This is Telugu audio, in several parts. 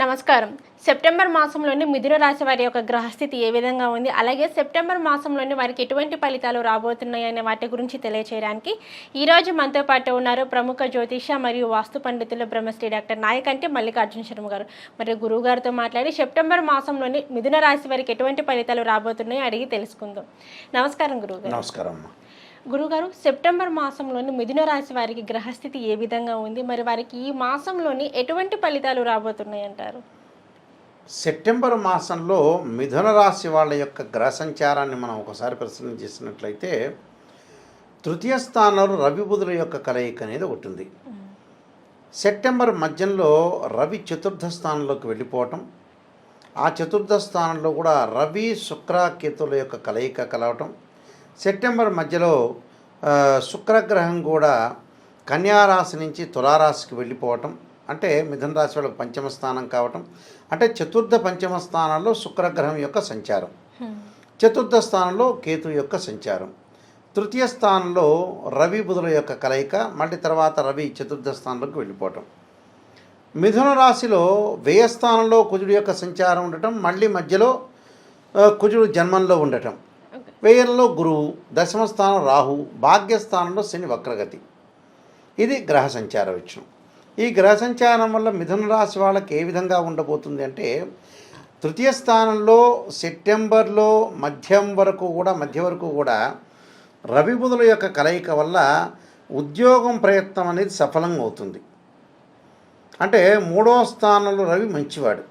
నమస్కారం. సెప్టెంబర్ మాసంలోని మిథున రాశి వారి యొక్క గ్రహస్థితి ఏ విధంగా ఉంది? అలాగే సెప్టెంబర్ మాసంలోని వారికి ఎటువంటి ఫలితాలు రాబోతున్నాయనే వాటి గురించి తెలియచేయడానికి ఈరోజు మనతో పాటు ఉన్నారు ప్రముఖ జ్యోతిష మరియు వాస్తు పండితులు బ్రహ్మశ్రీ డాక్టర్ నాయకంటి మల్లికార్జున శర్మ గారు. మరి గురువు గారితో మాట్లాడి సెప్టెంబర్ మాసంలోని మిథున రాశి వారికి ఎటువంటి ఫలితాలు రాబోతున్నాయో అడిగి తెలుసుకుందాం. నమస్కారం గురువు గారు. నమస్కారం గురుగారు సెప్టెంబర్ మాసంలోని మిథున రాశి వారికి గ్రహస్థితి ఏ విధంగా ఉంది? మరి వారికి ఈ మాసంలోని ఎటువంటి ఫలితాలు రాబోతున్నాయి అంటారు సెప్టెంబర్ మాసంలో మిథున రాశి వాళ్ళ యొక్క గ్రహ సంచారాన్ని మనం ఒకసారి పరిశీలన చేసినట్లయితే తృతీయ స్థానంలో రవి బుధుల యొక్క కలయిక అనేది ఒకటి ఉంది. సెప్టెంబర్ మధ్యంలో రవి చతుర్థ స్థానంలోకి వెళ్ళిపోవటం ఆ చతుర్థ స్థానంలో కూడా రవి శుక్ర కేతుల యొక్క కలయిక కలవటం సెప్టెంబర్ మధ్యలో శుక్రగ్రహం కూడా కన్యారాశి నుంచి తులారాశికి వెళ్ళిపోవటం అంటే మిథున రాశి వాళ్ళకి పంచమ స్థానం కావటం అంటే చతుర్థ పంచమ స్థానాల్లో శుక్రగ్రహం యొక్క సంచారం. చతుర్థ స్థానంలో కేతు యొక్క సంచారం. తృతీయ స్థానంలో రవి బుధుల యొక్క కలయిక మళ్ళీ తర్వాత రవి చతుర్థ స్థానంలోకి వెళ్ళిపోవటం. మిథున రాశిలో వ్యయ స్థానంలో కుజుడు యొక్క సంచారం ఉండటం మళ్ళీ మధ్యలో కుజుడు జన్మంలో ఉండటం. వ్యయంలో గురువు దశమ స్థానం రాహు భాగ్యస్థానంలో శని వక్రగతి. ఇది గ్రహ సంచార విషయం. ఈ గ్రహ సంచారం వల్ల మిథున రాశి వాళ్ళకి ఏ విధంగా ఉండబోతుంది అంటే తృతీయ స్థానంలో సెప్టెంబర్లో మధ్యం వరకు కూడా మధ్య వరకు కూడా రవి బుధుల యొక్క కలయిక వల్ల ఉద్యోగం ప్రయత్నం అనేది సఫలంగా అవుతుంది. అంటే మూడో స్థానంలో రవి మంచివాడు.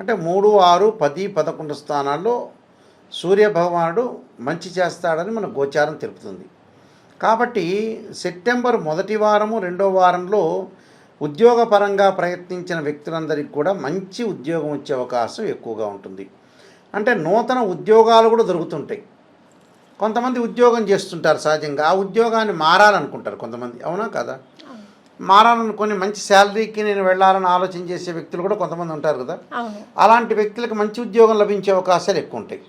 అంటే మూడు ఆరు పది పదకొండు స్థానాల్లో సూర్య భగవానుడు మంచి చేస్తాడని మన గోచారం తెలుపుతుంది. కాబట్టి సెప్టెంబర్ మొదటి వారము రెండో వారంలో ఉద్యోగపరంగా ప్రయత్నించిన వ్యక్తులందరికీ కూడా మంచి ఉద్యోగం వచ్చే అవకాశం ఎక్కువగా ఉంటుంది. అంటే నూతన ఉద్యోగాలు కూడా దొరుకుతుంటాయి. కొంతమంది ఉద్యోగం చేస్తుంటారు సహజంగా. ఆ ఉద్యోగాన్ని మారాలనుకుంటారు కొంతమంది. అవునా కదా? మారాలనుకొని మంచి శాలరీకి నేను వెళ్ళాలని ఆలోచన చేసే వ్యక్తులు కూడా కొంతమంది ఉంటారు కదా. అలాంటి వ్యక్తులకు మంచి ఉద్యోగం లభించే అవకాశాలు ఎక్కువ ఉంటాయి.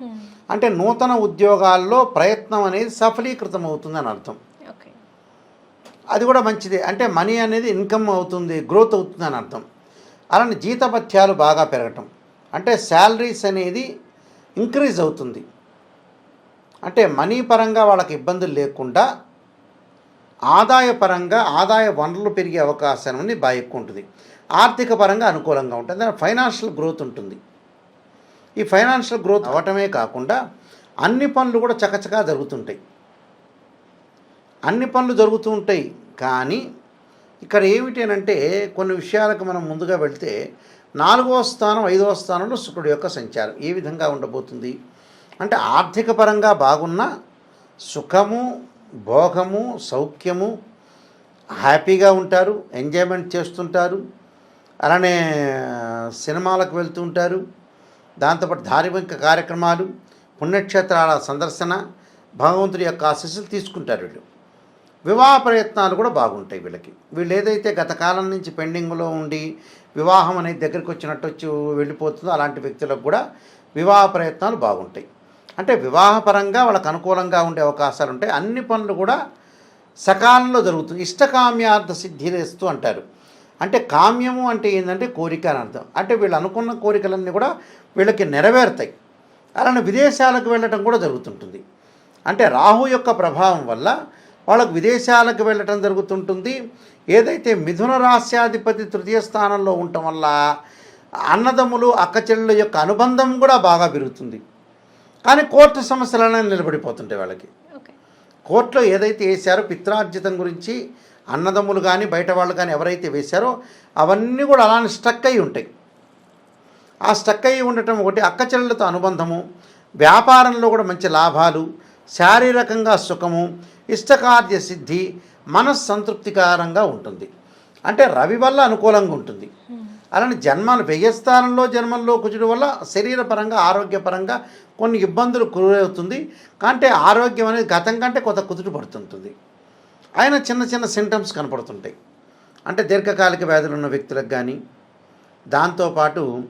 అంటే నూతన ఉద్యోగాల్లో ప్రయత్నం అనేది సఫలీకృతం అవుతుందని అర్థం అది కూడా మంచిదే. అంటే మనీ అనేది ఇన్కమ్ అవుతుంది గ్రోత్ అవుతుంది అని అర్థం. అలానే జీతభత్యాలు బాగా పెరగటం. అంటే శాలరీస్ అనేది ఇంక్రీజ్ అవుతుంది. అంటే మనీ పరంగా వాళ్ళకి ఇబ్బందులు లేకుండా ఆదాయపరంగా ఆదాయ వనరులు పెరిగే అవకాశం అనేది బాగా ఎక్కువ ఉంటుంది. ఆర్థిక పరంగా అనుకూలంగా ఉంటుంది. దాని ఫైనాన్షియల్ గ్రోత్ ఉంటుంది. ఈ ఫైనాన్షియల్ గ్రోత్ అవటమే కాకుండా అన్ని పనులు కూడా చకచకా జరుగుతుంటాయి. అన్ని పనులు జరుగుతూ ఉంటాయి. కానీ ఇక్కడ ఏమిటి అని అంటే కొన్ని విషయాలకు మనం ముందుగా వెళితే నాలుగవ స్థానం ఐదవ స్థానంలో శుక్రుడి యొక్క సంచారం ఏ విధంగా ఉండబోతుంది? అంటే ఆర్థిక పరంగా బాగున్న సుఖము భోగము సౌఖ్యము హ్యాపీగా ఉంటారు ఎంజాయ్మెంట్ చేస్తుంటారు అలానే సినిమాలకు వెళ్తూ ఉంటారు దాంతోపాటు ధార్మిక కార్యక్రమాలు పుణ్యక్షేత్రాల సందర్శన భగవంతుడి యొక్క ఆశీస్సులు తీసుకుంటారు వీళ్ళు. వివాహ ప్రయత్నాలు కూడా బాగుంటాయి వీళ్ళకి. వీళ్ళు ఏదైతే గత కాలం నుంచి పెండింగ్లో ఉండి వివాహం అనేది దగ్గరికి వచ్చినట్టు వచ్చి వెళ్ళిపోతుందో అలాంటి వ్యక్తులకు కూడా వివాహ ప్రయత్నాలు బాగుంటాయి. అంటే వివాహపరంగా వాళ్ళకు అనుకూలంగా ఉండే అవకాశాలు ఉంటాయి అన్ని పనులు కూడా సకాలంలో జరుగుతుంది ఇష్టకామ్యార్థ సిద్ధిరేస్తూ అంటారు. అంటే కామ్యము అంటే ఏంటంటే కోరిక అని అర్థం. అంటే వీళ్ళు అనుకున్న కోరికలన్నీ కూడా వీళ్ళకి నెరవేరుతాయి. అలానే విదేశాలకు వెళ్ళటం కూడా జరుగుతుంటుంది. అంటే రాహు యొక్క ప్రభావం వల్ల వాళ్ళకు విదేశాలకు వెళ్ళటం జరుగుతుంటుంది. ఏదైతే మిథున రాశ్యాధిపతి తృతీయ స్థానంలో ఉండటం వల్ల అన్నదమ్ములు అక్కచెల్లెల యొక్క అనుబంధం కూడా బాగా పెరుగుతుంది. కానీ కోర్టు సమస్యలనే నిలబడిపోతుంటాయి వాళ్ళకి. కోర్టులో ఏదైతే వేశారో పిత్రార్జితం గురించి అన్నదమ్ములు కానీ బయట వాళ్ళు కానీ ఎవరైతే వేశారో అవన్నీ కూడా అలానే స్టక్ అయి ఉంటాయి. ఆ స్టక్ అయి ఉండటం ఒకటి అక్కచెల్లెలతో అనుబంధము వ్యాపారంలో కూడా మంచి లాభాలు శారీరకంగా సుఖము ఇష్టకార్య సిద్ధి మనస్సంతృప్తికరంగా ఉంటుంది. అంటే రవి వల్ల అనుకూలంగా ఉంటుంది. అలానే జన్మలు వ్యయస్థానంలో జన్మల్లో కుజుడు వల్ల శరీరపరంగా ఆరోగ్యపరంగా కొన్ని ఇబ్బందులు గురవుతుంది అంటే ఆరోగ్యం అనేది గతం కంటే కొంత కుదుట పడుతుంటుంది. ఆయన చిన్న చిన్న సింటమ్స్ కనపడుతుంటాయి. అంటే దీర్ఘకాలిక వ్యాధులు ఉన్న వ్యక్తులకు కానీ దాంతోపాటు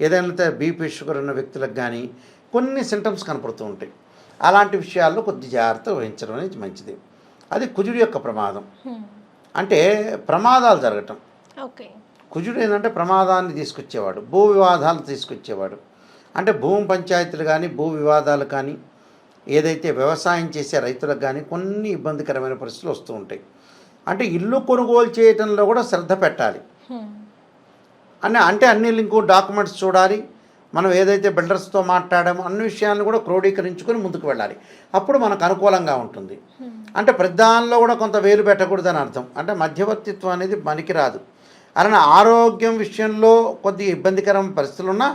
ఏదైనా బీపీ షుగర్ ఉన్న వ్యక్తులకు కానీ కొన్ని సింటమ్స్ కనపడుతూ ఉంటాయి. అలాంటి విషయాల్లో కొద్ది జాగ్రత్త వహించడం అనేది మంచిది. అది కుజుడి యొక్క ప్రమాదం. అంటే ప్రమాదాలు జరగటం. ఓకే. కుజుడు ఏంటంటే ప్రమాదాన్ని తీసుకొచ్చేవాడు భూ వివాదాలు తీసుకొచ్చేవాడు. అంటే భూమి పంచాయతీలు కానీ భూ వివాదాలు కానీ ఏదైతే వ్యవసాయం చేసే రైతులకు కానీ కొన్ని ఇబ్బందికరమైన పరిస్థితులు వస్తూ ఉంటాయి. అంటే ఇల్లు కొనుగోలు చేయటంలో కూడా శ్రద్ధ పెట్టాలి. అని అంటే అన్ని లింకు డాక్యుమెంట్స్ చూడాలి. మనం ఏదైతే బిల్డర్స్తో మాట్లాడామో అన్ని విషయాలను కూడా క్రోడీకరించుకొని ముందుకు వెళ్ళాలి. అప్పుడు మనకు అనుకూలంగా ఉంటుంది. అంటే ప్రధానంలో కూడా కొంత వేలు పెట్టకూడదని అర్థం. అంటే మధ్యవర్తిత్వం అనేది మనకి రాదు అలానే ఆరోగ్యం విషయంలో కొద్ది ఇబ్బందికరం పరిస్థితులు ఉన్నా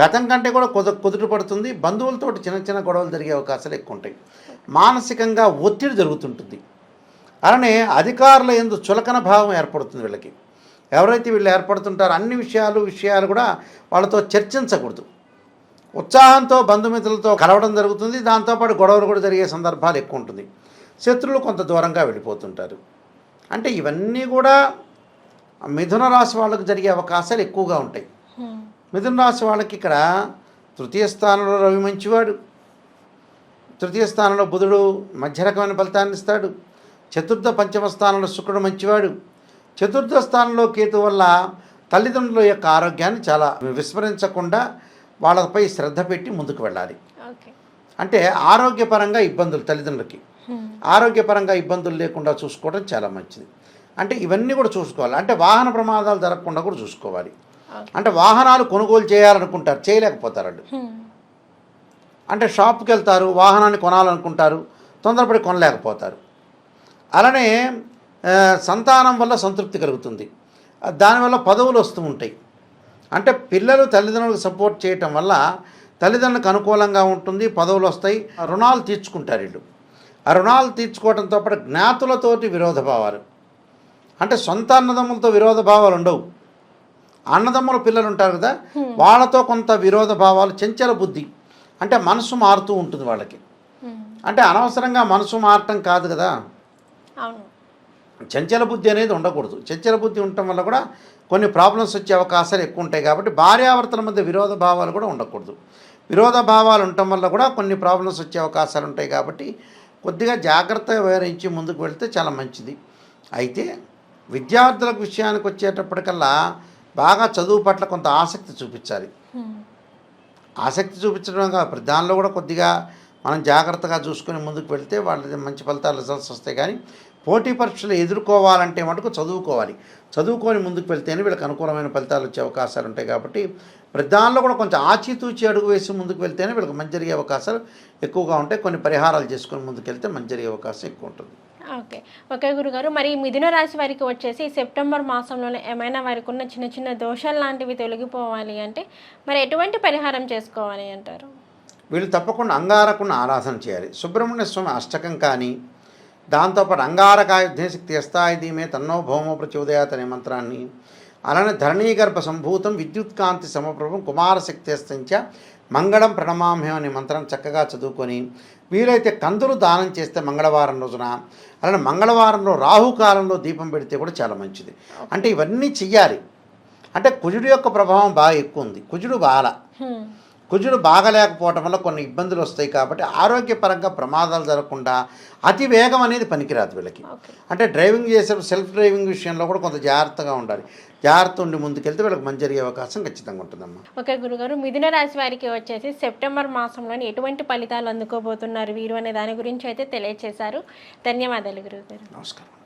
గతం కంటే కూడా కుద కుదుట పడుతుంది. బంధువులతో చిన్న చిన్న గొడవలు జరిగే అవకాశాలు ఎక్కువ ఉంటాయి. మానసికంగా ఒత్తిడి జరుగుతుంటుంది. అలానే అధికారుల ఎందు చులకన భావం ఏర్పడుతుంది వీళ్ళకి. ఎవరైతే వీళ్ళు ఏర్పడుతుంటారో అన్ని విషయాలు విషయాలు కూడా వాళ్ళతో చర్చించకూడదు. ఉత్సాహంతో బంధుమిత్రులతో కలవడం జరుగుతుంది. దాంతోపాటు గొడవలు కూడా జరిగే సందర్భాలు ఎక్కువ ఉంటుంది. శత్రువులు కొంత దూరంగా వెళ్ళిపోతుంటారు. అంటే ఇవన్నీ కూడా మిథున రాశి వాళ్ళకు జరిగే అవకాశాలు ఎక్కువగా ఉంటాయి. మిథున రాశి వాళ్ళకి ఇక్కడ తృతీయ స్థానంలో రవి మంచివాడు. తృతీయ స్థానంలో బుధుడు మధ్య రకమైన ఫలితాన్ని ఇస్తాడు. చతుర్థ పంచమ స్థానంలో శుక్రుడు మంచివాడు. చతుర్థ స్థానంలో కేతు వల్ల తల్లిదండ్రుల యొక్క ఆరోగ్యాన్ని చాలా విస్మరించకుండా వాళ్ళపై శ్రద్ధ పెట్టి ముందుకు వెళ్ళాలి. అంటే ఆరోగ్యపరంగా ఇబ్బందులు తల్లిదండ్రులకి. ఆరోగ్యపరంగా ఇబ్బందులు లేకుండా చూసుకోవడం చాలా మంచిది. అంటే ఇవన్నీ కూడా చూసుకోవాలి. అంటే వాహన ప్రమాదాలు జరగకుండా కూడా చూసుకోవాలి. అంటే వాహనాలు కొనుగోలు చేయాలనుకుంటారు చేయలేకపోతారు వాళ్ళు హ్మ్. అంటే షాప్కి వెళ్తారు వాహనాన్ని కొనాలనుకుంటారు తొందరపడి కొనలేకపోతారు. అలానే సంతానం వల్ల సంతృప్తి కలుగుతుంది. దానివల్ల పదవులు వస్తూ ఉంటాయి. అంటే పిల్లలు తల్లిదండ్రులకు సపోర్ట్ చేయటం వల్ల తల్లిదండ్రులకు అనుకూలంగా ఉంటుంది పదవులు వస్తాయి రుణాలు తీర్చుకుంటారు వీళ్ళు. ఆ రుణాలు తీర్చుకోవడంతో పాటు జ్ఞాతులతోటి విరోధ భావాలు అంటే సొంత అన్నదమ్ములతో విరోధ భావాలు ఉండవు. అన్నదమ్ముల పిల్లలు ఉంటారు కదా వాళ్ళతో కొంత విరోధ భావాలు చంచల బుద్ధి అంటే మనసు మారుతూ ఉంటుంది వాళ్ళకి. అంటే అనవసరంగా మనసు మారటం కాదు కదా. చంచల బుద్ధి అనేది ఉండకూడదు. చంచల బుద్ధి ఉండటం వల్ల కూడా కొన్ని ప్రాబ్లమ్స్ వచ్చే అవకాశాలు ఎక్కువ ఉంటాయి కాబట్టి భార్యాభర్తల మధ్య విరోధ భావాలు కూడా ఉండకూడదు. విరోధ భావాలు ఉండటం వల్ల కూడా కొన్ని ప్రాబ్లమ్స్ వచ్చే అవకాశాలు ఉంటాయి కాబట్టి కొద్దిగా జాగ్రత్తగా వివరించి ముందుకు వెళ్తే చాలా మంచిది. అయితే విద్యార్థులకు విషయానికి వచ్చేటప్పటికల్లా బాగా చదువు పట్ల కొంత ఆసక్తి చూపించాలి. ఆసక్తి చూపించడం కాదు దానిలో కూడా కొద్దిగా మనం జాగ్రత్తగా చూసుకొని ముందుకు వెళ్తే వాళ్ళది మంచి ఫలితాలు రిజల్ట్స్ వస్తాయి. కానీ పోటీ పరీక్షలు ఎదుర్కోవాలంటే మటుకు చదువుకోవాలి. చదువుకొని ముందుకు వెళ్తేనే వీళ్ళకి అనుకూలమైన ఫలితాలు వచ్చే అవకాశాలు ఉంటాయి కాబట్టి ప్రధానంలో కూడా కొంచెం ఆచితూచి అడుగు వేసి ముందుకు వెళ్తేనే వీళ్ళకి మంచి జరిగే అవకాశాలు ఎక్కువగా ఉంటాయి. కొన్ని పరిహారాలు చేసుకొని ముందుకు వెళ్తే మంచి జరిగే అవకాశం ఎక్కువ ఉంటుంది. ఓకే. ఓకే గురుగారు మరి మిథున రాశి వారికి వచ్చేసి సెప్టెంబర్ మాసంలోనే ఏమైనా వారికి ఉన్న చిన్న చిన్న దోషాలు లాంటివి తొలగిపోవాలి అంటే మరి ఎటువంటి పరిహారం చేసుకోవాలి అంటారు? వీళ్ళు తప్పకుండా అంగారకుని ఆరాధన చేయాలి. సుబ్రహ్మణ్య స్వామి అష్టకం కానీ దాంతోపాటు అంగారకాయుధశక్తి అస్తాయి ధీమే తన్నో భౌమో ప్రచోదయాత్ అనే మంత్రాన్ని అలానే ధరణీగర్భ సంభూతం విద్యుత్కాంతి సమప్రభం కుమారశక్తి అస్తంచ మంగళం ప్రణమామ్యం అనే మంత్రం చక్కగా చదువుకొని వీలైతే కందులు దానం చేస్తే మంగళవారం రోజున అలానే మంగళవారంలో రాహుకాలంలో దీపం పెడితే కూడా చాలా మంచిది. అంటే ఇవన్నీ చెయ్యాలి. అంటే కుజుడు యొక్క ప్రభావం బాగా ఎక్కువ ఉంది. కుజుడు బాల. కుజుడు బాగలేకపోవటం వల్ల కొన్ని ఇబ్బందులు వస్తాయి కాబట్టి ఆరోగ్యపరంగా ప్రమాదాలు జరగకుండా అతి వేగం అనేది పనికిరాదు వీళ్ళకి. అంటే డ్రైవింగ్ చేసేటప్పుడు సెల్ఫ్ డ్రైవింగ్ విషయంలో కూడా కొంత జాగ్రత్తగా ఉండాలి. జాగ్రత్త ఉండి ముందుకెళ్తే వీళ్ళకి మంచి జరిగే అవకాశం ఖచ్చితంగా ఉంటుందమ్మా. ఓకే గురుగారు మిథున రాశి వారికి వచ్చేసి సెప్టెంబర్ మాసంలోని ఎటువంటి ఫలితాలు అందుకోబోతున్నారు వీరు అనే దాని గురించి అయితే తెలియజేశారు ధన్యవాదాలు గురుగారు. నమస్కారం.